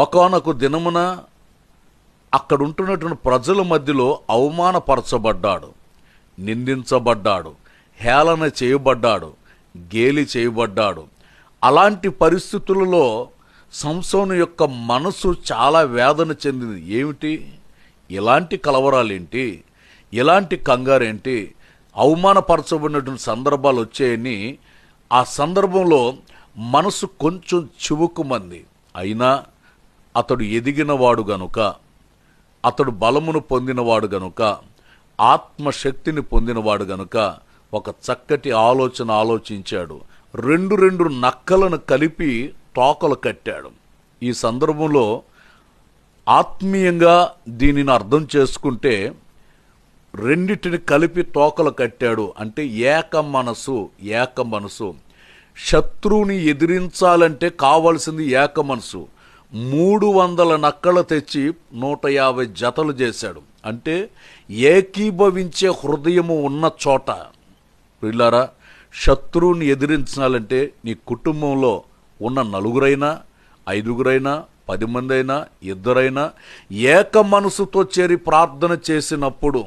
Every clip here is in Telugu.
ఒకనొక దినమున అక్కడ ఉంటున్నటువంటి ప్రజల మధ్యలో అవమానపరచబడ్డాడు నిందించబడ్డాడు హేళన చేయబడ్డాడు గేలి చేయబడ్డాడు. అలాంటి పరిస్థితులలో సంసోను యొక్క మనసు చాలా వేదన చెందింది. ఏమిటి? ఇలాంటి కలవరాలేంటి? ఇలాంటి కంగారేంటి? అవమానపరచబడినటువంటి సందర్భాలు వచ్చాయని ఆ సందర్భంలో మనసు కొంచెం చివుకుమంది. అయినా అతడు ఎదిగినవాడు గనుక అతడు బలమును పొందినవాడు గనుక ఆత్మశక్తిని పొందినవాడు గనుక ఒక చక్కటి ఆలోచన ఆలోచించాడు. రెండు రెండు నక్కలను కలిపి తోకలు కట్టాడు. ఈ సందర్భంలో ఆత్మీయంగా దీనిని అర్థం చేసుకుంటే రెండిటిని కలిపి తోకలు కట్టాడు. అంటే ఏక మనసు ఏక మనసు. శత్రువుని ఎదిరించాలంటే కావాల్సింది ఏక మనసు. మూడు వందల నక్కలు తెచ్చి నూట యాభై జతలు చేశాడు. అంటే ఏకీభవించే హృదయము ఉన్న చోట. వీళ్ళారా శత్రువుని ఎదిరించాలంటే నీ కుటుంబంలో ఉన్న నలుగురైనా ఐదుగురైనా పది మంది అయినా ఇద్దరైనా ఏక మనసుతో చేరి ప్రార్థన చేసినప్పుడు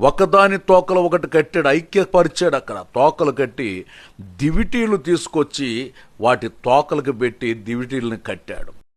ఒకదాని తోకలు ఒకటి కట్టాడు ఐక్యపరిచాడు అక్కడ. తోకలు కట్టి దివిటీలు తీసుకొచ్చి వాటి తోకలకు పెట్టి దివిటీలను కట్టాడు.